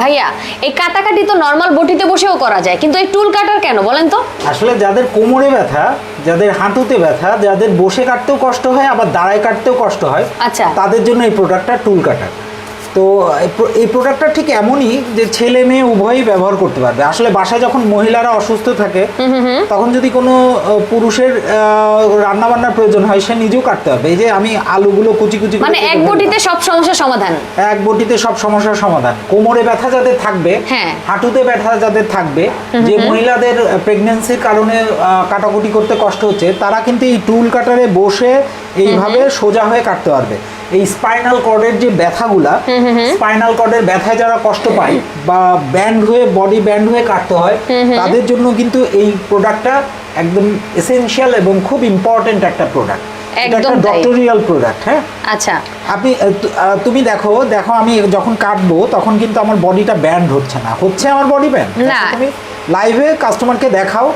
ভাইয়া এই কাটাকাটি তো নর্মাল বটিতে বসেও করা যায় কিন্তু এই টুল কাটার কেন বলেন তো আসলে যাদের কোমরে ব্যথা যাদের হাঁটুতে ব্যথা যাদের বসে কাটতেও কষ্ট হয় আবার দাঁড়ায় কাটতেও কষ্ট হয় আচ্ছা। তাদের জন্য এই প্রোডাক্টটা টুল কাটার তো এই প্রোডাক্টটা ঠিক এমনই যে ছেলে মেয়ে উভয়ই ব্যবহার করতে পারবে। আসলে বাসায় যখন মহিলারা অসুস্থ থাকে তখন যদি কোনো পুরুষের রান্না বান্নার প্রয়োজন হয় সে নিজেও কাটতে হবে এই যে আমি আলুগুলো কুচি কুচি মানে এক বটিতে সব সমস্যার সমাধান। এক বটিতে সব সমস্যার সমাধান। কোমরে ব্যথা যাদের থাকবে হ্যাঁ। হাঁটুতে ব্যথা যাদের থাকবে যে মহিলাদের প্রেগনেন্সির কারণে কাটাকুটি করতে কষ্ট হচ্ছে তারা কিন্তু এই টুল কাটারে বসে এইভাবে সোজা হয়ে কাটতে পারবে। এই স্পাইনাল কর্ডের যে ব্যথাগুলা স্পাইনাল কর্ডের ব্যথায় যারা কষ্ট পায় বা ব্যান্ড হয়ে বডি ব্যান্ড হয়ে কাটতে হয় তাদের জন্য কিন্তু এই প্রোডাক্টটা একদম এসেনশিয়াল এবং খুব ইম্পর্টেন্ট একটা প্রোডাক্ট একদম ডক্টরিয়াল প্রোডাক্ট হ্যাঁ? আচ্ছা। আপনি তুমি দেখো দেখো আমি যখন কাটবো তখন কিন্তু আমার বডিটা ব্যান্ড হচ্ছে না। হচ্ছে আমার বডি ব্যান্ড না। তুমি লাইভে কাস্টমারকে দেখাও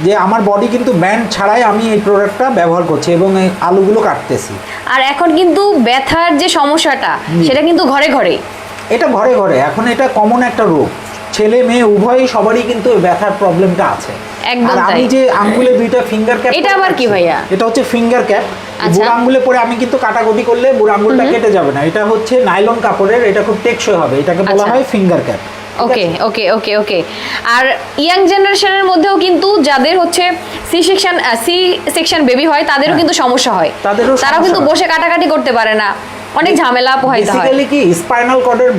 যে আমার বডি কিন্তু ব্যান্ড ছাড়াই আমি এই প্রোডাক্টটা ব্যবহার করছি এবং এই আলুগুলো কাটতেছি। আর এখন কিন্তু ব্যথার যে সমস্যাটা সেটা কিন্তু ঘরে ঘরে। এটা ঘরে ঘরে এখন এটা কমন একটা রোগ। ছেলে মেয়ে উভয়ই সবারই কিন্তু ব্যথার প্রবলেমটা আছে। একদম আমি যে আঙ্গুলে দুইটা ফিঙ্গার ক্যাপ এটা আবার কি ভাইয়া? এটা হচ্ছে ফিঙ্গার ক্যাপ আচ্ছা। বুড়ো আঙ্গুলে পরে আমি কিন্তু কাটাকুটি করলে বুড়ো আঙ্গুলটা কেটে যাবে না। এটা হচ্ছে নাইলন কাপড়ের এটা খুব টেকসই হবে। এটাকে বলা আচ্ছা। হয় finger cap okay okay okay okay আর ইয়াং জেনারেশনের মধ্যেও কিন্তু যাদের হচ্ছে C section C section baby হয় তাদেরও হ্যাঁ। কিন্তু সমস্যা হয়। তাদেরও তারাও কিন্তু। বসে কাটাকাটি করতে পারে না। অনেক ঝামেলা পোহাইতে হয় বেসিক্যালি কি স্পাইনাল কর্ডের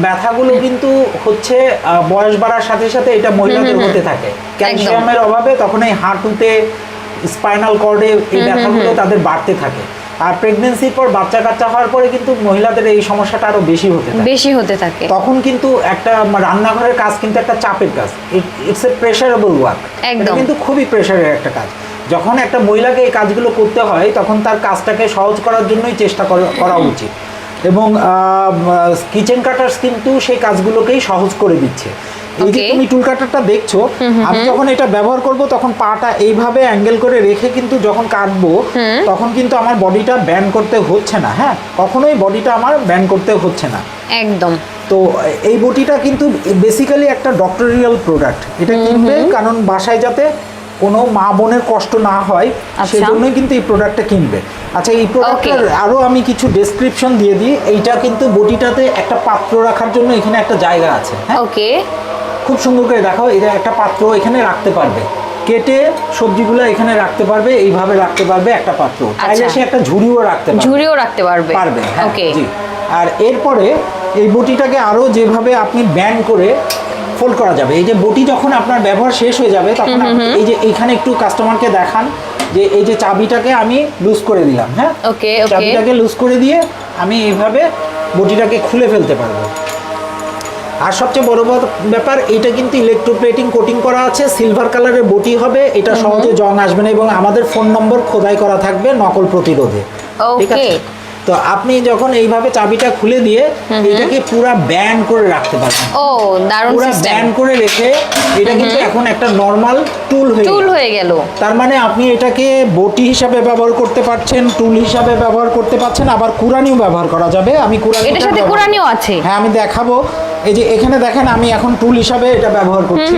ব্যথাগুলো কিন্তু হচ্ছে বয়স বাড়ার সাথে সাথে এটা মহিলাদের হতে থাকে। ক্যালসিয়ামের অভাবে তখন এই হাঁটুতে স্পাইনাল কর্ডে এই ব্যথাগুলো তাদের বাড়তে থাকে। আর প্রেগনেন্সির পর বাচ্চা কাচ্চা হওয়ার পরে কিন্তু মহিলাদের এই সমস্যাটা আরও বেশি হতে থাকে। বেশি হতে থাকে। তখন কিন্তু একটা রান্নাঘরের কাজ কিন্তু একটা চাপের কাজ। ইটস এ প্রেশারেবল ওয়ার্ক একদম। কিন্তু খুবই প্রেশারের একটা কাজ। যখন একটা মহিলাকে এই কাজগুলো করতে হয় তখন তার কাজটাকে সহজ করার জন্যই চেষ্টা করা- করা উচিত। এবং কিচেন কাটার্স কিন্তু সেই কাজগুলোকেই সহজ করে দিচ্ছে। এই যে. তুমি টুল কাটারটা দেখছ আমি যখন এটা ব্যবহার করব তখন পাটা এইভাবে অ্যাঙ্গেল করে রেখে কিন্তু যখন কাটবো তখন কিন্তু আমার বডিটা ব্যান করতে হচ্ছে না হ্যাঁ? কখনোই বডিটা আমার ব্যান করতে হচ্ছে না। একদম। তো এই বটিটা কিন্তু বেসিক্যালি একটা ডক্টরিয়াল প্রোডাক্ট এটা কিনবে কারণ বাসায় যাতে কোনো মা বোনের কষ্ট না হয় আচ্ছা। সেই জন্যই কিন্তু এই প্রোডাক্টটা কিনবে। আচ্ছা এই প্রোডাক্টের আরও আমি কিছু ডেসক্রিপশন দিয়ে দিই। এইটা কিন্তু বটিটাতে একটা পাত্র রাখার জন্য এখানে একটা জায়গা আছে হ্যাঁ? ওকে খুব সুন্দর করে দেখো এটা একটা পাত্র এখানে রাখতে পারবে। কেটে সবজিগুলো এখানে রাখতে পারবে এইভাবে রাখতে পারবে একটা পাত্র। চাইলে আচ্ছা। সে একটা ঝুড়িও রাখতে পারবে। ঝুড়িও রাখতে পারবে। পারবেন হ্যাঁ ওকে জি। আর এরপরে এই বটিটাকে আরও যেভাবে আপনি ব্যান করে ফোল্ড করা যাবে এই যে বটি যখন আপনার ব্যবহার শেষ হয়ে যাবে তখন এই যে এইখানে একটু কাস্টমারকে দেখান যে এই যে চাবিটাকে আমি লুজ করে দিলাম হ্যাঁ? ওকে চাবিটাকে লুজ করে দিয়ে আমি এইভাবে বটিটাকে খুলে ফেলতে পারব। আর সবচেয়ে বড় বড় ব্যাপার এটা কিন্তু ইলেকট্রোপ্লেটিং কোটিং করা আছে সিলভার কালারের বটি হবে এটা সহজে জং আসবে না এবং আমাদের ফোন নম্বর খোদাই করা থাকবে নকল প্রতিরোধে। ঠিক আছে? তো আপনি যখন এইভাবে চাবিটা খুলে দিয়ে এটাকে পুরা ব্যান করে রাখতে পারবেন। ও দারুণ পুরা ব্যান করে রেখে এটা কিন্তু এখন একটা নর্মাল টুল হয়ে টুল হয়ে গেল। তার মানে আপনি এটাকে বটি হিসাবে ব্যবহার করতে পারছেন টুল হিসাবে ব্যবহার করতে পারছেন আবার কুরানিও ব্যবহার করা যাবে। আমি কুরানি এটার সাথে কুরানিও আছে? হ্যাঁ আমি দেখাবো। এই যে এখানে দেখেন আমি এখন টুল হিসাবে এটা ব্যবহার করছি।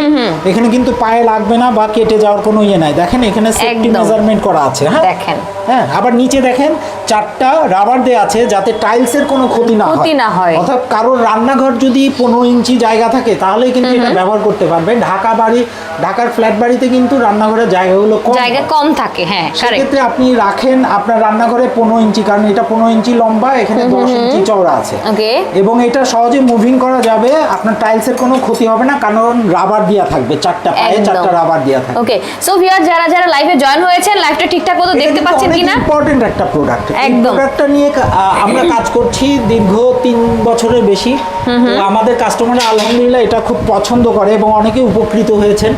এখানে কিন্তু পায়ে লাগবে না বা কেটে যাওয়ার কোনো ইয়ে নাই। দেখেন এখানে সেফটি। মেজারমেন্ট করা আছে হ্যাঁ? দেখেন। হ্যাঁ আবার নিচে দেখেন চারটা রাবার দেওয়া আছে যাতে টাইলসের কোনো ক্ষতি না হয়। ক্ষতি না হয়। অর্থাৎ কারোর রান্নাঘর যদি পনেরো ইঞ্চি জায়গা থাকে তাহলে কিন্তু এটা ব্যবহার করতে পারবে। ঢাকা বাড়ি ঢাকার ফ্ল্যাট বাড়িতে কিন্তু রান্নাঘরের জায়গাগুলো কম। জায়গা কম থাকে হ্যাঁ সেক্ষেত্রে আপনি রাখেন আপনার রান্নাঘরে পনেরো ইঞ্চি কারণ এটা পনেরো ইঞ্চি লম্বা এখানে দশ ইঞ্চি চওড়া আছে। এবং এটা সহজে মুভিং করা যাবে আপনার টাইলসের কোনো ক্ষতি হবে না কারণ রাবার দেওয়া থাকবে চারটা পায়ে চারটা রাবার দেওয়া থাকবে। ওকে সো ভিউয়ার যারা যারা লাইভে জয়েন হয়েছেন লাইভটা ঠিকঠাক মতো দেখতে পাচ্ছেন কিনা? ইম্পর্টেন্ট একটা প্রোডাক্ট একদম। প্রোডাক্টটা নিয়ে আমরা কাজ করছি দীর্ঘ তিন বছরের বেশি। তো আমাদের কাস্টমার আলহামদুলিল্লাহ এটা খুব পছন্দ করে এবং অনেকে উপকৃত হয়েছেন।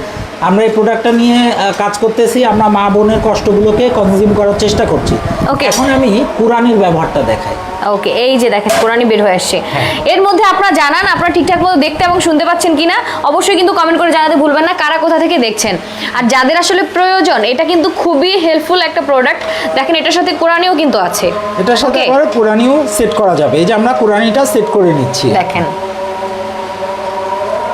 আমরা এই প্রোডাক্টটা নিয়ে কাজ করতেছি আমরা মা বোনের কষ্টগুলোকে কনজিউম করার চেষ্টা করছি। ওকে এখন আমি কুরানির ব্যবহারটা দেখাই। ওকে এই যে দেখেন কোরআনই বের হয়ে আসছে। হ্যাঁ। এর মধ্যে আপনারা জানান আপনারা ঠিকঠাক মতো দেখতে এবং শুনতে পাচ্ছেন কিনা অবশ্যই কিন্তু কমেন্ট করে জানাতে ভুলবেন না কারা কোথা থেকে দেখছেন। আর যাদের আসলে প্রয়োজন এটা কিন্তু খুবই হেল্পফুল একটা প্রোডাক্ট দেখেন এটার সাথে কোরআনিও কিন্তু আছে। এটার সাথে কুরানিও সেট করা যাবে। এই যে আমরা কুরানিটা সেট করে নিচ্ছি। দেখেন।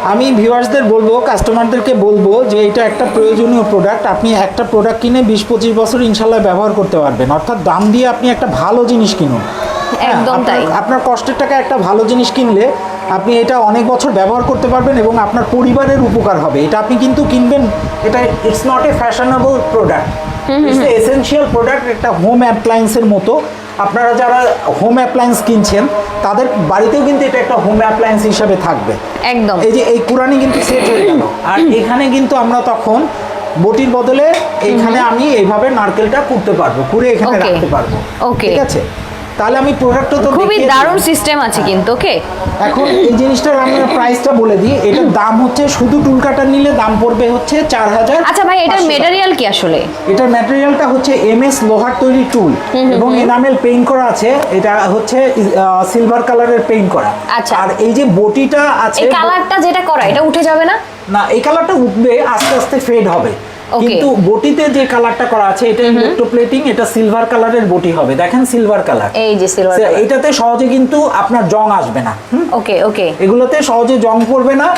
আমি ভিউয়ার্সদের বলব কাস্টমারদেরকে বলব যে এটা একটা প্রয়োজনীয় প্রোডাক্ট আপনি একটা প্রোডাক্ট কিনে বিশ পঁচিশ বছর ইনশাল্লাহ ব্যবহার করতে পারবেন। অর্থাৎ দাম দিয়ে আপনি একটা ভালো জিনিস কিনুন। হ্যাঁ, একদম আপনার- তাই। আপনার কষ্টের টাকা একটা ভালো জিনিস কিনলে আপনি এটা অনেক বছর ব্যবহার করতে পারবেন এবং আপনার পরিবারের উপকার হবে। এটা আপনি কিন্তু কিনবেন এটা it's not a fashionable product it's essential product একটা হোম অ্যাপ্লায়েন্সের মতো। আপনারা যারা হোম অ্যাপ্লায়েন্স কিনছেন তাদের বাড়িতেও কিন্তু এটা একটা হোম অ্যাপ্লায়েন্স হিসাবে থাকবে। একদম। এই যে এই কুরানি কিন্তু সেট হয়ে গেল। আর এখানে কিন্তু আমরা তখন বটির বদলে এখানে আমি এইভাবে নারকেলটা কুড়তে পারব কুড়ে এখানে রাখতে পারব. ঠিক আছে? তাহলে আমি প্রোডাক্টটা তো খুবই দারুণ সিস্টেম আছে কিন্তু ওকে এখন এই জিনিসটার আমি প্রাইসটা বলে দিই। এটার দাম হচ্ছে শুধু টুল কাটার নিলে দাম পড়বে হচ্ছে চার হাজার আচ্ছা ভাই এটার মেটেরিয়াল কি আসলে? এটার ম্যাটেরিয়ালটা হচ্ছে এমএস লোহার তৈরি টুল এবং এনামেল পেইন্ট করা আছে। এটা হচ্ছে সিলভার কালারের পেইন্ট করা। আচ্ছা। আর এই যে বটিটা আছে এই কালারটা যেটা করা এটা উঠে যাবে না? না এই কালারটা উঠবে আস্তে আস্তে ফেড হবে. কিন্তু বটিতে যে কালারটা করা আছে এটা ইলেকট্রোপ্লেটিং এটা সিলভার কালারের বটি হবে। দেখেন সিলভার কালার এই যে সিলভার এটাতে সহজে কিন্তু আপনার জং আসবে না ওকে ওকে এগুলোতে সহজে জং পড়বে না।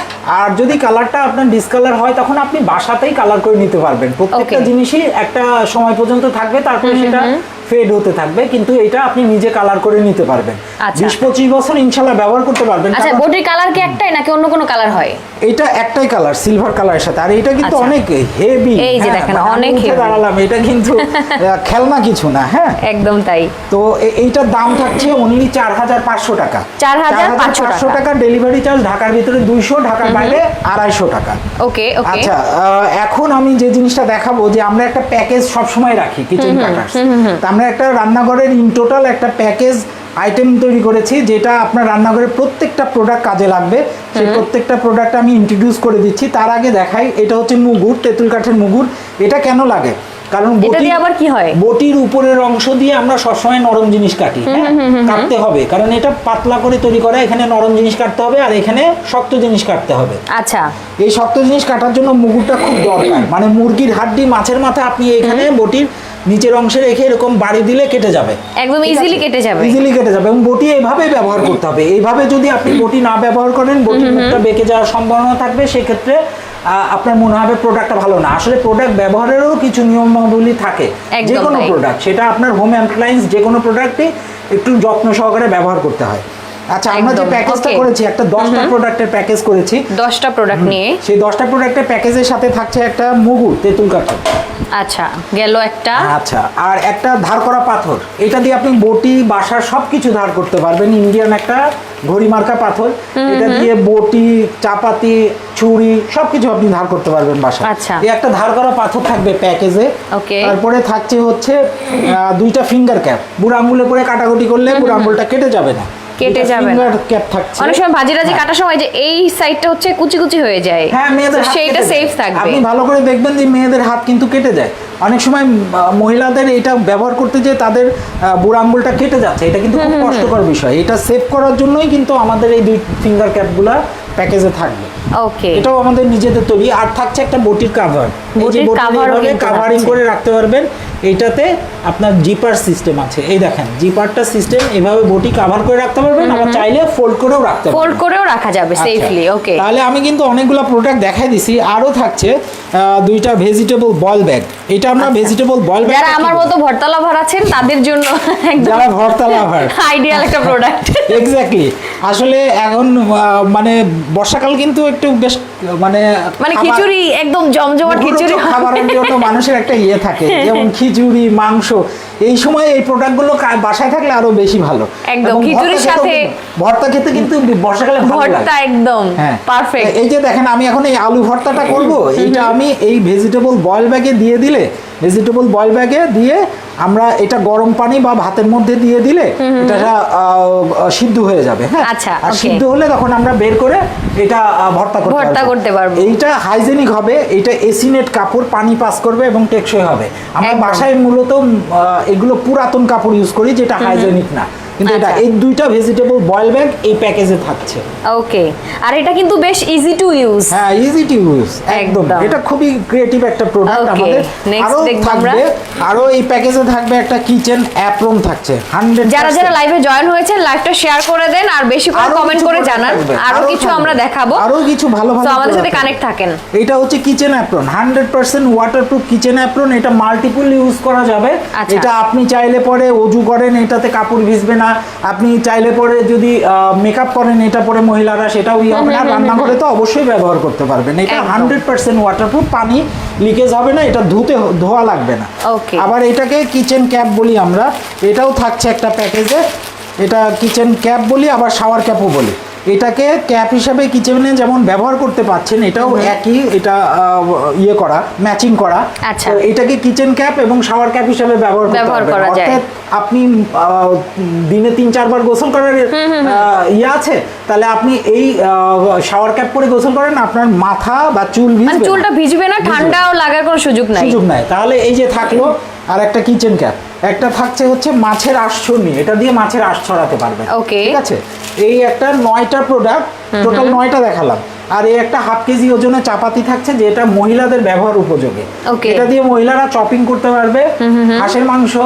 আর যদি কালারটা আপনার ডিসকালার হয় তখন আপনি বাসাতেই কালার করে নিতে পারবেন। প্রত্যেকটা জিনিসই একটা সময় পর্যন্ত থাকবে তারপরে সেটা ফেড হতে থাকবে কিন্তু এটা আপনি নিজে কালার করে নিতে পারবেন। আচ্ছা। বিশ পঁচিশ বছর ইনশাল্লাহ ব্যবহার করতে পারবেন আচ্ছা বটির কালার কি একটাই নাকি অন্য কোনো কালার হয়? এটা একটাই কালার সিলভার কালারের সাথে। আর এটা কিন্তু আচ্ছা। অনেক হেভি এই যে দেখেন, অনেক heavy। দাঁড়ালাম এটা কিন্তু খেলনা কিছু না হ্যাঁ। একদম তাই। তো এইটার দাম থাকছে অনলি চার হাজার পাঁচশো টাকা। 4,500 পাঁচশো টাকা। ডেলিভারি চার্জ ঢাকার ভিতরে দুইশো ঢাকার বাইরে আড়াইশো টাকা। ওকে ওকে। আচ্ছা এখন আমি যে জিনিসটা দেখাবো যে আমরা একটা প্যাকেজ সবসময় রাখি কিচেন কাটার্স তা আমরা একটা রান্নাঘরের ইন টোটাল একটা প্যাকেজ আইটেম তৈরি করেছি যেটা আপনার রান্নাঘরের প্রত্যেকটা প্রোডাক্ট কাজে লাগবে। সেই প্রত্যেকটা প্রোডাক্ট আমি ইন্ট্রোডিউস করে দিচ্ছি। তার আগে দেখাই এটা হচ্ছে মুগুর তেঁতুল কাঠের মুগুর। এটা কেন লাগে? কারণ বটি- আবার কি হয়? বটির উপরের অংশ দিয়ে আমরা সবসময় নরম জিনিস কাটি হ্যাঁ? কাটতে হবে। কারণ এটা পাতলা করে তৈরি করা এখানে নরম জিনিস কাটতে হবে আর এখানে শক্ত জিনিস কাটতে হবে। আচ্ছা। এই শক্ত জিনিস কাটার জন্য মুগুরটা খুব দরকার। মানে মুরগির হাড্ডি মাছের মাথা আপনি এখানে বটির নিচের অংশে রেখে এরকম বাড়ি দিলে কেটে যাবে। একদম easily কেটে যাবে। ইজিলি কেটে যাবে এবং বটি এইভাবে ব্যবহার করতে হবে। এইভাবে যদি আপনি বটি না ব্যবহার করেন বটির মুখটা বেঁকে যাওয়ার সম্ভাবনা থাকবে সেক্ষেত্রে আপনার মনে হবে প্রোডাক্টটা ভালো না। আসলে প্রোডাক্ট ব্যবহারেরও কিছু নিয়মাবলী থাকে। যে কোনো প্রোডাক্ট সেটা আপনার হোম অ্যাপ্লায়েন্স যে কোনো প্রোডাক্টই একটু যত্ন সহকারে ব্যবহার করতে হয়। আচ্ছা আমরা যে প্যাকেজটা করেছি একটা দশটা প্রোডাক্টের প্যাকেজ করেছি। দশটা প্রোডাক্ট নিয়ে। সেই দশটা প্রোডাক্টের প্যাকেজের সাথে থাকছে একটা মুগুর তেঁতুল কাঠের আচ্ছা গেল একটা। আচ্ছা আর একটা ধার করা পাথর। এটা দিয়ে আপনি বটি বাসার সবকিছু ধার করতে পারবেন। ইন্ডিয়ান একটা ঘড়ি মার্কা পাথর। এটা দিয়ে বটি চাপাতি ছুরি সবকিছু আপনি ধার করতে পারবেন বাসা আচ্ছা। এই একটা ধার করা পাথর থাকবে প্যাকেজে Okay. তারপরে থাকছে হচ্ছে দুইটা ফিঙ্গার ক্যাপ বুড়ো আঙ্গুলে করে কাটাকুটি করলে বুড়ো আঙ্গুলটা কেটে যাবে না। কেটে যাবে। ক্যাপ থাকছে। অনেক সময় ভাজি টাজি হ্যাঁ। কাটার সময় যে এই সাইডটা হচ্ছে কুচি কুচি হয়ে যায়। হ্যাঁ মেয়েদের সেইটা সেফ থাকবে। আপনি ভালো করে দেখবেন যে মেয়েদের হাত কিন্তু কেটে যায়। অনেক সময় মহিলাদের এটা ব্যবহার করতে যে তাদের বুড়ো আঙ্গুলটা কেটে যাচ্ছে। এটা কিন্তু খুব কষ্টকর বিষয়। এটা সেভ করার জন্যই কিন্তু আমাদের এই দুই ফিঙ্গার ক্যাপগুলো প্যাকেজে থাকবে। ওকে এটাও আমাদের নিজেদের তৈরি। আর থাকছে একটা বটির কাভার বটির কিন্তু কাভারিং করে রাখতে পারবেন এইটাতে আপনার জিপার সিস্টেম আছে। এই দেখেন জিপারটা সিস্টেম এভাবে বটি কভার করে রাখতে পারবেন আবার চাইলে ফোল্ড করেও রাখতে পারবেন। ফোল্ড করেও রাখা যাবে আচ্ছা। সেফলি ওকে তাহলে আমি কিন্তু অনেকগুলো প্রোডাক্ট দেখাই দিছি। আরও থাকছে দুইটা ভেজিটেবল বল ব্যাগ এটা আমরা ভেজিটেবল বল ব্যাগ আচ্ছা। যারা আমার মতো ভর্তা লাভার আছেন তাদের জন্য একদম যারা ভর্তা লাভার আইডিয়াল একটা প্রোডাক্ট এক্স্যাক্টলি আসলে এখন মানে বর্ষাকাল কিন্তু একটু বেশ মানে মানে খিচুড়ি একদম জমজমাট খিচুড়ি। খাবারের জন্য মানুষের একটা ইয়ে থাকে। যেমন খিচুড়ি মাংস এই সময় এই প্রোডাক্টগুলো বাসায় থাকলে আরও বেশি ভালো। একদম, খিচুড়ির ভর্তা সাথে- ভর্তা খেতে কিন্তু বর্ষাকালে ভালো লাগে। ভর্তা একদম হ্যাঁ। পারফেক্ট এই যে দেখেন আমি এখন এই আলু ভর্তাটা করব। এটা আমি এই ভেজিটেবল বয়েল ব্যাগে দিয়ে দিলে ভেজিটেবল বয়েল ব্যাগে দিয়ে আমরা এটা গরম পানি বা ভাতের মধ্যে দিয়ে দিলে এটা সিদ্ধ হয়ে যাবে হ্যাঁ? আচ্ছা, আর সিদ্ধ হলে তখন আমরা বের করে এটা ভর্তা করতে ভর্তা করতে পারব। এইটা হাইজেনিক হবে এটা এসিনেট কাপড় পানি পাস করবে এবং টেকসই হবে। আমরা বাসায় মূলত এগুলো পুরাতন কাপড় ইউজ করি যেটা হাইজেনিক না। কিন্তু এটা আচ্ছা। এই দুইটা ভেজিটেবল বয়েল ব্যাগ এই প্যাকেজে থাকছে। ওকে আর এটা কিন্তু বেশ ইজি টু ইউজ হ্যাঁ ইজি টু ইউজ একদম। এটা খুবই ক্রিয়েটিভ একটা প্রোডাক্ট আমাদের। আরও থাকবে আমরা। আরও এই প্যাকেজে থাকবে একটা কিচেন অ্যাপ্রন থাকছে 100 যারা যারা লাইভে জয়েন হয়েছে লাইভটা শেয়ার করে দেন আর বেশি করে কমেন্ট করে জানান। আরও কিছু আমরা দেখাবো। আরও কিছু ভালো ভালো আমাদের সাথে কানেক্ট থাকেন। এটা হচ্ছে kitchen apron hundred percent waterproof kitchen apron এটা মাল্টিপল ইউজ করা যাবে। আচ্ছা। এটা আপনি চাইলে পরে অজু করেন এটাতে কাপড় ভিজবে না। আপনি চাইলে পরে যদি মেকআপ করেন এটা পরে মহিলারা সেটাও ইয়ে হবে না। রান্নাঘরে তো অবশ্যই ব্যবহার করতে পারবেন। এটা হান্ড্রেড পার্সেন্ট ওয়াটারপ্রুফ পানি লিকেজ হবে না এটা ধুতে ধোয়া লাগবে না। আবার এটাকে কিচেন ক্যাপ বলি আমরা এটাও থাকছে একটা প্যাকেজে এটা কিচেন ক্যাপ বলি আবার শাওয়ার ক্যাপও বলি। এটাকে ক্যাপ হিসাবে কিচেনে যেমন ব্যবহার করতে পাচ্ছেন এটাও একই এটা ইয়ে করা ম্যাচিং করা। আচ্ছা। এটাকে কিচেন ক্যাপ এবং শাওয়ার ক্যাপ হিসাবে ব্যবহার করতে ব্যবহার করা যায়। আপনি দিনে তিন চারবার গোসল করার ইয়ে আছে তাহলে আপনি এই শাওয়ার ক্যাপ পরে গোসল করেন আপনার মাথা বা চুল মানে ভিজবে চুলটা ভিজবে না ভিজবে না। ঠান্ডাও লাগার কোনো সুযোগ নাই। সুযোগ নাই। তাহলে এই যে থাকল আর একটা কিচেন ক্যাপ একটা থাকছে হচ্ছে মাছের আঁশ এটা দিয়ে মাছের আশ ছড়াতে পারবেন। ওকে ঠিক আছে? এই একটা নয়টা প্রোডাক্ট টোটাল নয়টা দেখালাম। আর এই একটা হাফ কেজি ওজনে চাপাতি থাকছে যেটা মহিলাদের ব্যবহার উপযোগী. এটা দিয়ে মহিলারা চপিং করতে পারবে। হাঁসের মাংস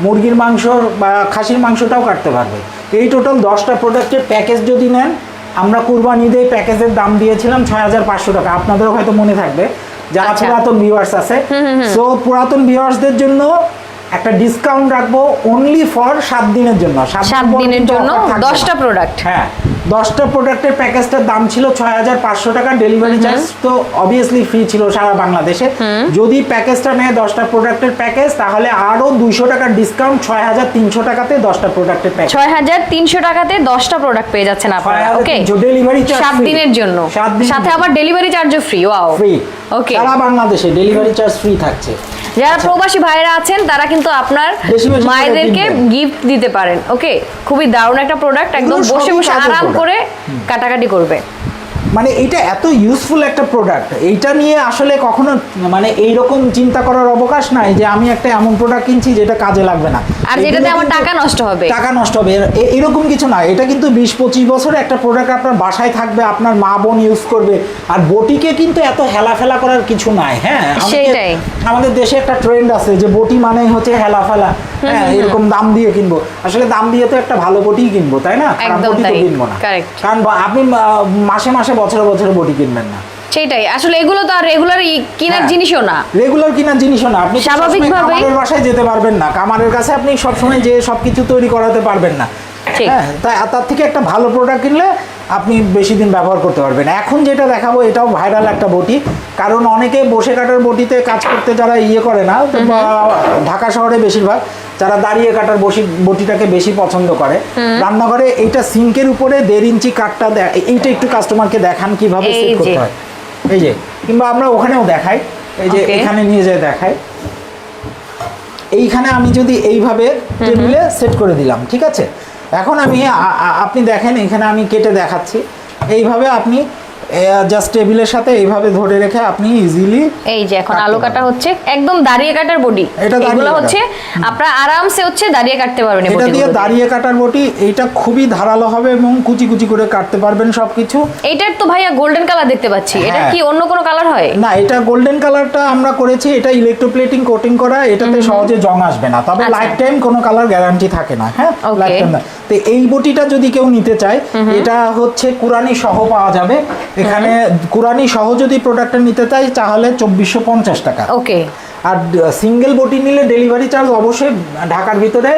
মুরগির মাংস বা খাসির মাংসটাও কাটতে পারবে। এই টোটাল দশটা প্রোডাক্টের প্যাকেজ যদি নেন আমরা কুরবানি দিয়ে প্যাকেজের দাম দিয়েছিলাম ছয় হাজার পাঁচশো টাকা। আপনাদেরও হয়তো মনে থাকবে। যারা আচ্ছা। পুরাতন ভিউয়ার্স আছে। সো পুরাতন ভিউয়ার্সদের জন্য একটা ডিসকাউন্ট রাখব অনলি ফর সাত দিনের জন্য। সাত দিনের জন্য। দশটা প্রোডাক্ট হ্যাঁ দশটা প্রোডাক্টের প্যাকেজটার দাম ছিল ছয় হাজার পাঁচশো টাকা ডেলিভারি চার্জ তো অবভিয়াসলি ফ্রি ছিল সারা বাংলাদেশে। যদি প্যাকেজটা নেয় দশটা প্রোডাক্টের প্যাকেজ তাহলে আরও দুইশো টাকার ডিসকাউন্ট ছয় হাজার তিনশো টাকাতে দশটা প্রোডাক্টের প্যাকেজ ছয় হাজার তিনশো টাকাতে দশটা প্রোডাক্ট পেয়ে যাচ্ছেন আপনারা। 6,300 ওকে delivery charge সাত দিনের জন্য। সাথে আবার ডেলিভারি চার্জও ফ্রি ওয়াও ফ্রি ওকে সারা বাংলাদেশে ডেলিভারি চার্জ ফ্রি থাকছে। যারা প্রবাসী ভাইরা আছেন তারা কিন্তু আপনার মায়েদেরকে গিফট দিতে পারেন ওকে খুবই দারুণ একটা প্রোডাক্ট একদম বসে বসে আরাম করে কাটাকাটি করবে। মানে এটা এত ইউজফুল একটা প্রোডাক্ট এইটা নিয়ে আসলে কখনো মানে এইরকম চিন্তা করার অবকাশ নাই যে আমি একটা এমন প্রোডাক্ট কিনছি যেটা কাজে লাগবে না। আর যেটাতে আমার টাকা নষ্ট হবে। টাকা নষ্ট হবে। এরকম কিছু না। এটা কিন্তু বিশ পঁচিশ বছরে একটা প্রোডাক্ট আপনার বাসায় থাকবে আপনার মা বোন ইউজ করবে। আর বটিকে কিন্তু এত হেলাফেলা করার কিছু নাই হ্যাঁ? আমাদের- আমাদের দেশে একটা ট্রেন্ড আছে যে বটি মানেই হচ্ছে হেলাফেলা। হ্যাঁ এরকম দাম দিয়ে কিনবো। আসলে দাম দিয়ে তো একটা ভালো বটি কিনবো তাই না? খারাপ বটি তো কিনবো না. কারণ আপনি মাসে মাসে বছরে বছর বটি কিনবেন না। সেটাই। আসলে এগুলো তো আর রেগুলার কেনার হ্যাঁ। জিনিসও না। রেগুলার কিনার জিনিসও না। আপনি স্বাভাবিকভাবে কামারের বাসায় যেতে পারবেন না। কামারের কাছে আপনি সবসময় যে সবকিছু তৈরি করাতে পারবেন না। হ্যাঁ তাই তার থেকে একটা ভালো প্রোডাক্ট কিনলে আপনি বেশি দিন ব্যবহার করতে পারবেন। এখন যেটা দেখাবো এটাও ভাইরাল একটা বটি। কারণ অনেকে বসে কাটার বটিতে কাজ করতে যারা ইয়ে করে না ঢাকা শহরে বেশিরভাগ যারা দাঁড়িয়ে কাটার বসি বটিটাকে বেশি পছন্দ করে। রান্নাঘরে এইটা সিঙ্কের উপরে দেড় ইঞ্চি কাঠটা দে- এইটা একটু কাস্টমারকে দেখান কীভাবে সেট করতে হয়। এই যে কিংবা আমরা ওখানেও দেখাই। এই যে এখানে নিয়ে যায় দেখাই। এইখানে আমি যদি এইভাবে টেবিলে সেট করে দিলাম ঠিক আছে? এখন আমি আপনি দেখেন এখানে আমি কেটে দেখাচ্ছি। এইভাবে আপনি জাস্ট টেবিলের সাথে এইভাবে ধরে রেখে আপনি ইজিলি এই যে এখন আলু কাটা হচ্ছে একদম দাঁড়িয়ে কাটার বডি। এটা এগুলো হচ্ছে আপনারা আরামসে হচ্ছে দাঁড়িয়ে কাটতে পারবেন এটা দিয়ে দাঁড়িয়ে কাটার বটি এইটা খুবই ধারালো হবে এবং কুচি কুচি করে কাটতে পারবেন সবকিছু। এইটার তো ভাইয়া গোল্ডেন কালার দেখতে পাচ্ছি। এটা হ্যাঁ। কি অন্য কোনো কালার হয়? না এটা গোল্ডেন কালারটা আমরা করেছি এটা ইলেকট্রোপ্লেটিং কোটিং করা এটাতে সহজে জং আসবে না। তবে আচ্ছা। লাইফ টাইম কোনো কালার গ্যারান্টি থাকে না হ্যাঁ? লাইফ টাইম তো এই বটিটা যদি কেউ নিতে চায় এটা হচ্ছে কুরানি সহ পাওয়া যাবে। এখানে কুরানি সহ যদি প্রোডাক্টটা নিতে চায় তাহলে চব্বিশশো পঞ্চাশ টাকা। ওকে। আর সিঙ্গেল বটি নিলে ডেলিভারি চার্জ অবশ্যই ঢাকার ভিতরে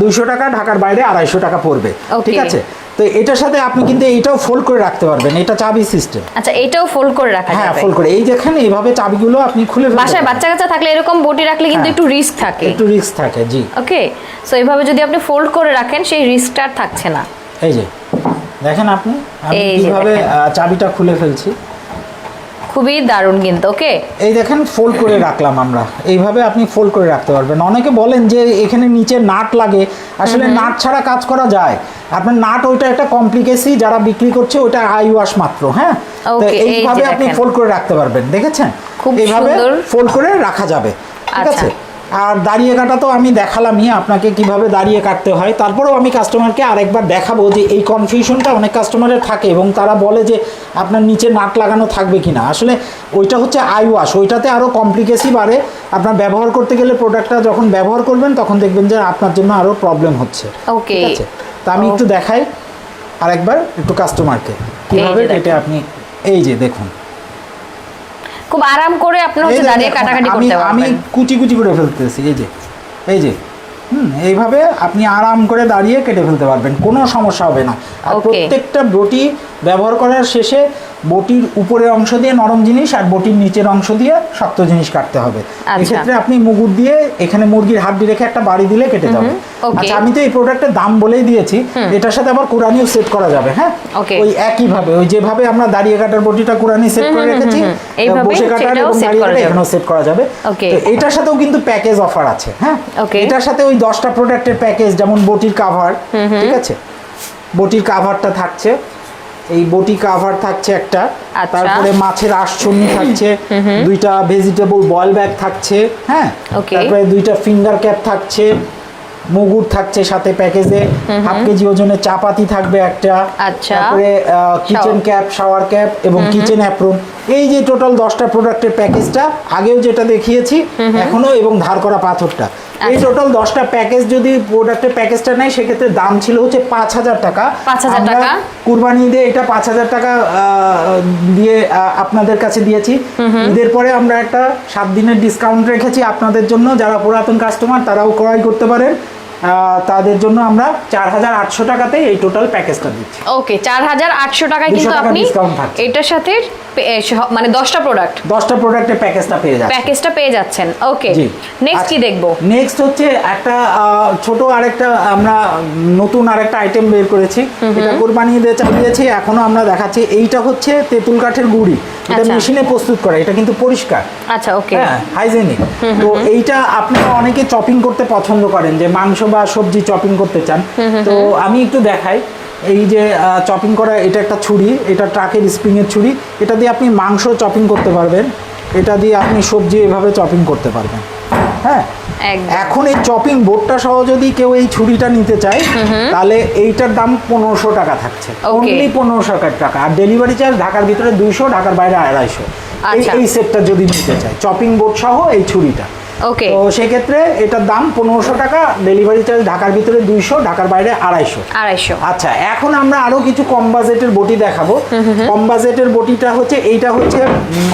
দুইশো টাকা ঢাকার বাইরে আড়াইশো টাকা পড়বে। ঠিক আছে? তো এটার সাথে আপনি কিন্তু এটাও ফোল্ড করে রাখতে পারবেন এটা চাবি সিস্টেম আচ্ছা এটাও ফোল্ড করে রাখা যাবে। হ্যাঁ ফোল্ড করে। এই দেখেন এইভাবে চাবিগুলো আপনি খুলে বাসায় বাচ্চা কাচ্চা থাকলে এরকম বটি রাখলে কিন্তু হ্যাঁ। একটু রিস্ক থাকে। একটু রিস্ক থাকে জি। ওকে সো এইভাবে যদি আপনি ফোল্ড করে রাখেন সেই রিস্কটা আর থাকছে না। এই যে দেখেন আপনি আমি কীভাবে চাবিটা খুলে ফেলছি। খুবই দারুণ কিন্তু ওকে এই দেখেন ফোল্ড করে রাখলাম আমরা। এইভাবে আপনি ফোল্ড করে রাখতে পারবেন। অনেকে বলেন যে এখানে নিচে নাট লাগে। আসলে নাট ছাড়া কাজ করা যায়। আপনার নাট ওইটা একটা কমপ্লিকেসি যারা বিক্রি করছে ওটা আই ওয়াশ মাত্র হ্যাঁ? তো এইভাবে আপনি ফোল্ড করে রাখতে পারবেন দেখেছেন? খুব এইভাবে। ফোল্ড করে রাখা যাবে ঠিক আচ্ছা। আছে? আর দাঁড়িয়ে কাটা তো আমি দেখালামই আপনাকে কীভাবে দাঁড়িয়ে কাটতে হয়। তারপরেও আমি কাস্টমারকে আরেকবার দেখাবো যে এই কনফিউশনটা অনেক কাস্টমারের থাকে এবং তারা বলে যে আপনার নিচে নাট লাগানো থাকবে কিনা। আসলে ওইটা হচ্ছে আই ওয়াশ ওইটাতে আরও কমপ্লিকেসি বাড়ে। আপনার ব্যবহার করতে গেলে প্রোডাক্টটা যখন ব্যবহার করবেন তখন দেখবেন যে আপনার জন্য আরও প্রবলেম হচ্ছে। ওকে তা আমি একটু দেখাই। আরেকবার একটু কাস্টমারকে কীভাবে এটা আপনি এই যে দেখুন। খুব আরাম করে আপনি হচ্ছে দাঁড়িয়ে কাটাকাটি করতে পারবেন আমি কুচি কুচি করে ফেলতেছি এই যে এই যে হুম এইভাবে আপনি আরাম করে দাঁড়িয়ে কেটে ফেলতে পারবেন কোনো সমস্যা হবে না। আর প্রত্যেকটা বটি ব্যবহার করার শেষে বটির উপরের অংশ দিয়ে নরম জিনিস আর বটির নিচের অংশ দিয়ে শক্ত জিনিস কাটতে হবে। আচ্ছা। এক্ষেত্রে আপনি মুগুর দিয়ে এখানে মুরগির হাড্ডি রেখে একটা বাড়ি দিলে কেটে যাবে। আচ্ছা আমি তো এই প্রোডাক্টের দাম বলেই দিয়েছি। এটার সাথে আবার কোরআনিও সেট করা যাবে হ্যাঁ. ওই একইভাবে ওই যেভাবে আমরা দাঁড়িয়ে কাটার বটিটা কোরআনি সেট করে রেখেছি বসে কাটার এবং দাঁড়িয়ে করা কাটা এখানেও সেট করা যাবে। তো এটার সাথেও কিন্তু প্যাকেজ অফার আছে হ্যাঁ? এটার সাথে ওই দশটা প্রোডাক্টের প্যাকেজ যেমন বটির কাভার ঠিক আছে? বটির কাভারটা থাকছে। এই বটি কাভার থাকছে একটা আচ্ছা। তারপরে মাছের আশছন্নি থাকছে দুইটা ভেজিটেবল বয়েল ব্যাগ থাকছে হ্যাঁ? তারপরে দুইটা ফিঙ্গার ক্যাপ থাকছে মুগুর থাকছে সাথে প্যাকেজে হাফ কেজি ওজনের চাপাতি থাকবে একটা আচ্ছা। তারপরে কিচেন ক্যাপ শাওয়ার ক্যাপ এবং কিচেন অ্যাপ্রন এই যে টোটাল দশটা প্রোডাক্টের প্যাকেজটা আগেও যেটা দেখিয়েছি এখনও এবং ধার করা পাথরটা। এই আচ্ছা। টোটাল দশটা প্যাকেজ যদি প্রোডাক্টের প্যাকেজটা নেয় সেক্ষেত্রে দাম ছিল হচ্ছে পাঁচ হাজার টাকা। পাঁচ হাজার টাকা। কুরবানি দিয়ে এটা পাঁচ হাজার টাকা আহ, দিয়ে আপনাদের কাছে দিয়েছি। ঈদের পরে আমরা একটা সাত দিনের ডিসকাউন্ট রেখেছি আপনাদের জন্য। যারা পুরাতন কাস্টমার তারাও ক্রয় করতে পারেন। তাদের জন্য আমরা চার হাজার আটশো টাকাতে এই টোটাল প্যাকেজটা দিচ্ছি। ওকে চার হাজার আটশো টাকায় কিন্তু আপনি এটার সাথে মানে দশটা প্রোডাক্ট দশটা প্রোডাক্টের প্যাকেজটা পেয়ে যাচ্ছে প্যাকেজটা পেয়ে যাচ্ছেন। ওকে নেক্সট কি দেখব? নেক্সট হচ্ছে একটা ছোট আরেকটা আমরা নতুন আরেকটা আইটেম বের করেছি। এটা কোরবানি দিয়ে চালিয়েছি এখনও আমরা দেখাচ্ছি। এইটা হচ্ছে তেঁতুল কাঠের গুড়ি। এটা আচ্ছা। মেশিনে প্রস্তুত করা এটা কিন্তু পরিষ্কার। আচ্ছা ওকে হ্যাঁ হাইজেনিক তো এইটা আপনারা অনেকে চপিং করতে পছন্দ করেন যে মাংস বা সবজি চপিং করতে চান তো আমি একটু দেখাই। এই যে চপিং করা এটা একটা ছুরি এটা ট্রাকের স্প্রিং এর ছুরি। এটা দিয়ে আপনি মাংস চপিং করতে পারবেন। এটা দিয়ে আপনি সবজি এভাবে চপিং করতে পারবেন। হ্যাঁ? এখন এই চপিং বোর্ডটা সহ যদি কেউ এই ছুরিটা নিতে চায় তাহলে এইটার দাম পনেরোশো টাকা থাকছে. অনলি পনেরোশো টাকা। আর ডেলিভারি চার্জ ঢাকার ভিতরে দুইশো ঢাকার বাইরে আড়াইশো। এই আচ্ছা। এই সেটটা যদি নিতে চায় চপিং বোর্ড সহ এই ছুরিটা। ওকে তো সেক্ষেত্রে এটার দাম পনেরোশো টাকা ডেলিভারি চার্জ ঢাকার ভিতরে দুইশো ঢাকার বাইরে আড়াইশো। আড়াইশো। আচ্ছা এখন আমরা আরও কিছু কম বাজেটের বটি দেখাবো। কম বাজেটের বটিটা হচ্ছে এইটা হচ্ছে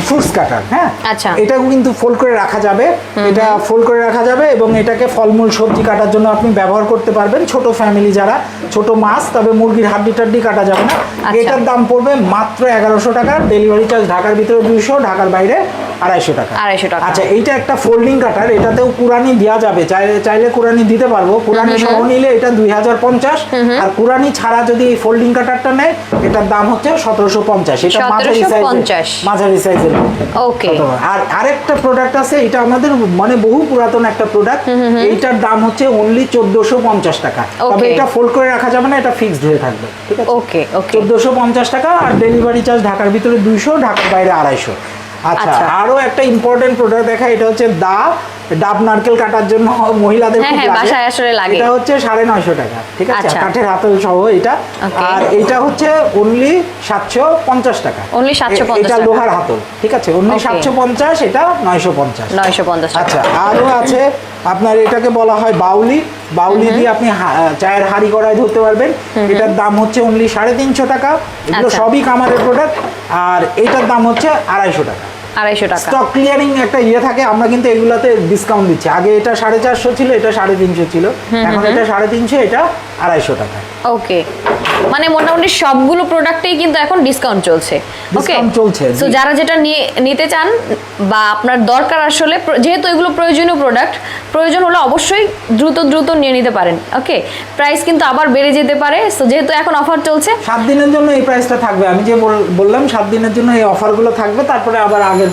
ফ্রুটস কাটার হ্যাঁ? আচ্ছা। এটাও কিন্তু ফোল্ড করে রাখা যাবে। এটা ফোল্ড করে রাখা যাবে এবং এটাকে ফলমূল সবজি কাটার জন্য আপনি ব্যবহার করতে পারবেন। ছোট ফ্যামিলি যারা ছোট মাছ তবে মুরগির হাড্ডি টাড্ডি কাটা যাবে না। আচ্ছা। এটার দাম পড়বে মাত্র এগারোশো টাকা ডেলিভারি চার্জ ঢাকার ভিতরে দুইশো ঢাকার বাইরে আড়াইশো টাকা। আড়াইশো টাকা। আচ্ছা এইটা একটা ফোল্ডিং কাটার এটাতেও কুরানি দেওয়া যাবে। চাইলে চাইলে কুরানি দিতে পারব। কুরানি সহ নিলে এটা দুই হাজার পঞ্চাশ। আর কুরানি ছাড়া যদি এই ফোল্ডিং কাটারটা নেয় এটার দাম হচ্ছে সতেরোশো পঞ্চাশ। এটা মাঝারি 1750 সাইজের মাঝারি সাইজের Okay. আর আরেকটা প্রোডাক্ট আছে এটা আমাদের মানে বহু পুরাতন একটা প্রোডাক্ট এইটার দাম হচ্ছে অনলি চোদ্দশো পঞ্চাশ টাকা। তবে এটা ফোল্ড করে রাখা যাবে না এটা ফিক্সড হয়ে থাকবে। ঠিক আছে? ওকে ওকে চোদ্দশো পঞ্চাশ টাকা আর ডেলিভারি চার্জ ঢাকার ভিতরে দুইশো ঢাকার বাইরে আড়াইশো। আচ্ছা আচ্ছা। আরও একটা ইম্পর্টেন্ট প্রোডাক্ট দেখা এটা হচ্ছে দা ডাব নারকেল কাটার জন্য মহিলাদের হ্যাঁ, খুব হ্যাঁ, লাগে। আসলে লাগে। এটা হচ্ছে সাড়ে নয়শো টাকা ঠিক আছে? আচ্ছা। কাঠের হাতল সহ এটা। আর এটা হচ্ছে অনলি সাতশো পঞ্চাশ টাকা। Only 750 এটা লোহার হাতল ঠিক আছে? Only Okay. সাতশো পঞ্চাশ এটা নয়শো পঞ্চাশ নয়শো পঞ্চাশ টাকা। আচ্ছা আরও আছে আপনার এটাকে বলা হয় বাউলি। বাউলি দিয়ে আপনি চায়ের হাঁড়ি কড়াই ধরতে পারবেন। এটার দাম হচ্ছে অনলি সাড়ে তিনশো টাকা। এগুলো আচ্ছা। সবই কামারের প্রোডাক্ট আর এটার দাম হচ্ছে আড়াইশো টাকা। আড়াইশো টাকা। স্টক ক্লিয়ারিং একটা ইয়ে থাকে আমরা কিন্তু এগুলাতে ডিসকাউন্ট দিচ্ছি। আগে এটা সাড়ে চারশো ছিল এটা সাড়ে তিনশো ছিল। এখন এটা সাড়ে তিনশো এটা আড়াইশো টাকা। ওকে মানে মোটামুটি সবগুলো প্রোডাক্টেই কিন্তু এখন ডিসকাউন্ট চলছে। ওকে চলছে, জি। যারা যেটা নিয়ে নিতে চান বা আপনার দরকার আসলে যেহেতু এগুলো প্রয়োজনীয় প্রোডাক্ট প্রয়োজন হলে অবশ্যই দ্রুত দ্রুত নিয়ে নিতে পারেন। ওকে প্রাইস কিন্তু আবার বেড়ে যেতে পারে। সো যেহেতু এখন অফার চলছে সাত দিনের জন্য এই প্রাইসটা থাকবে। আমি যে বললাম সাত দিনের জন্য এই অফারগুলো থাকবে তারপরে আবার আগের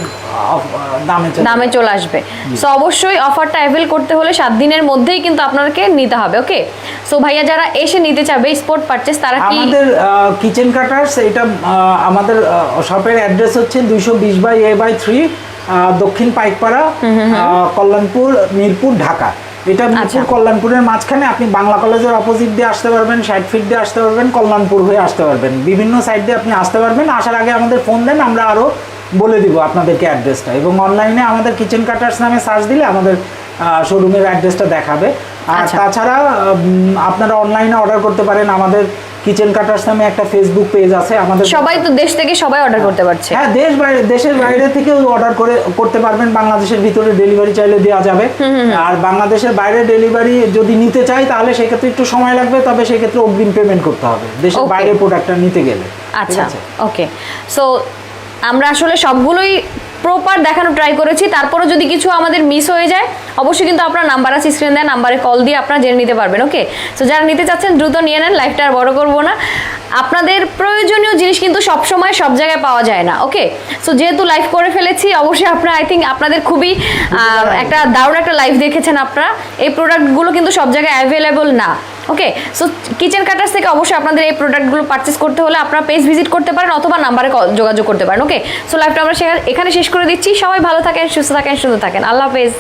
দামে চলে আসবে। সো অবশ্যই অফারটা অ্যাভেল করতে হলে সাত দিনের মধ্যেই কিন্তু আপনাকে নিতে হবে ওকে সো ভাইয়া যারা এসে নিতে চাবে স্পোর্ট পারচেস তারা কি আমাদের কিচেন কাটার্স এটা আমাদের শপের অ্যাড্রেস হচ্ছে দুইশো বিশ বাই এ বাই থ্রি দক্ষিণ পাইকপাড়া কল্যাণপুর মিরপুর ঢাকা। এটা মিরপুর আচ্ছা। কল্যাণপুরের মাঝখানে আপনি বাংলা কলেজের অপোজিট দিয়ে আসতে পারবেন সাইড ফিট দিয়ে আসতে পারবেন কল্যাণপুর হয়ে আসতে পারবেন। বিভিন্ন সাইড দিয়ে আপনি আসতে পারবেন। আসার আগে আমাদের ফোন দেন আমরা আরও বলে দিব আপনাদেরকে অ্যাড্রেসটা এবং অনলাইনে আমাদের কিচেন কাটার্স নামে সার্চ দিলে আমাদের শোরুমের অ্যাড্রেসটা দেখাবে। আর আচ্ছা। তাছাড়া আপনারা অনলাইনে অর্ডার করতে পারেন। আমাদের কিচেন কাটার্স নামে একটা ফেসবুক পেজ আছে। আমাদের সবাই তো দেশ থেকে সবাই অর্ডার করতে পারছে। হ্যাঁ দেশ বাইরে দেশের বাইরে থেকেও অর্ডার করে করতে পারবেন। বাংলাদেশের ভিতরে ডেলিভারি চাইলে দেওয়া যাবে। আর বাংলাদেশের বাইরে ডেলিভারি যদি নিতে চাই তাহলে সেক্ষেত্রে একটু সময় লাগবে। তবে সেক্ষেত্রে অগ্রিম পেমেন্ট করতে হবে। দেশের. বাইরে প্রোডাক্টটা নিতে গেলে। আচ্ছা ওকে সো আমরা আসলে সবগুলোই প্রপার দেখানো ট্রাই করেছি তারপরও যদি কিছু আমাদের মিস হয়ে যায় অবশ্যই কিন্তু আপনার নাম্বার আছে স্ক্রিন দেয় নাম্বারে কল দিয়ে আপনারা জেনে নিতে পারবেন ওকে সো যারা নিতে চাচ্ছেন, দ্রুত নিয়ে নেন লাইফটা আর বড় করব না। আপনাদের প্রয়োজনীয় জিনিস কিন্তু সব সময় সব জায়গায় পাওয়া যায় না ওকে সো যেহেতু লাইভ করে ফেলেছি, অবশ্যই আপনারা আই থিঙ্ক আপনাদের খুবই একটা দারুণ একটা লাইভ দেখেছেন আপনারা। এই প্রোডাক্টগুলো কিন্তু সব জায়গায় অ্যাভেলেবল না ওকে সো কিচেন কাটার্স থেকে অবশ্যই আপনাদের এই প্রোডাক্টগুলো পারচেস করতে হলে আপনারা পেজ ভিজিট করতে পারেন অথবা নাম্বারে যোগাযোগ করতে পারেন ওকে সো লাইভটা আমরা এখানে শেষ করে দিচ্ছি। সবাই ভালো থাকেন, সুস্থ থাকেন, সুন্দর থাকেন। আল্লাহ হাফেজ।